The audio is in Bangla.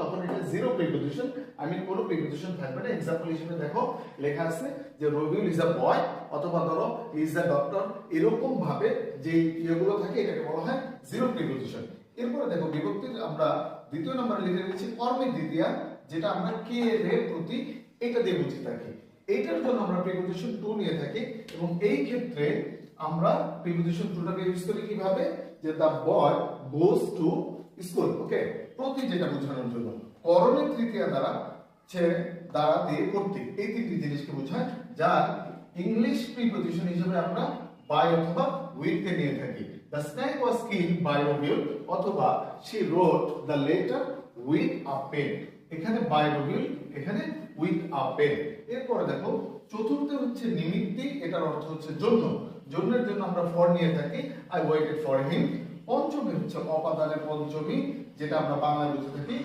তখন এটা জিরো প্রিপোজিশন আই মিন কোনো প্রিপোজিশন থাকবে না। এক্সাম্পল হিসেবে দেখো, লেখা আছে যে রবিউল ইজ আ বয়, অথবা ধরো ইজ আ ডক্টর এরকম ভাবে যে ইয়েগুলো থাকে, এটাকে বলা হয় জিরো প্রিপোজিশন এরপরে দেখো বিভক্তির আমরা দ্বিতীয় নম্বরে লিখে রেখেছি কর্মের দ্বিতীয়া, যেটা আমরা কে রে প্রতি এটা দিয়ে বুঝে থাকি। এইটার জন্য আমরা প্রিপোজিশন টু নিয়ে থাকি, এবং এই ক্ষেত্রে আমরা প্রিপোজিশন টুটাকে ইউজ করি কীভাবে? যে দা বয় গোস টু স্কুল, ওকে? প্রতি যেটা বোঝানোর জন্য, করণের তৃতীয়া দ্বারা ছেড়ে দ্বারা দিয়ে কর্তৃক। এই তিনটি জিনিসকে বোঝায় যার ইংলিশ প্রিপোজিশন হিসেবে আমরা বাই অথবা উইথ কে নিয়ে থাকি। The snake was kill by Rabiul অথবা she wrote the letter with a pen এখানে বাই রবিউল এখানে উইথ আ পেন এরপরে দেখো, চতুর্থ হচ্ছে নিমিত্তি, এটার অর্থ হচ্ছে জন্য জন্যের জন্য আমরা ফর নিয়ে থাকি আই ওয়েটেড ফর হিম পঞ্চমী হচ্ছে অপাদানের পঞ্চমী যেটা আমরা বাংলায় বুঝে থাকি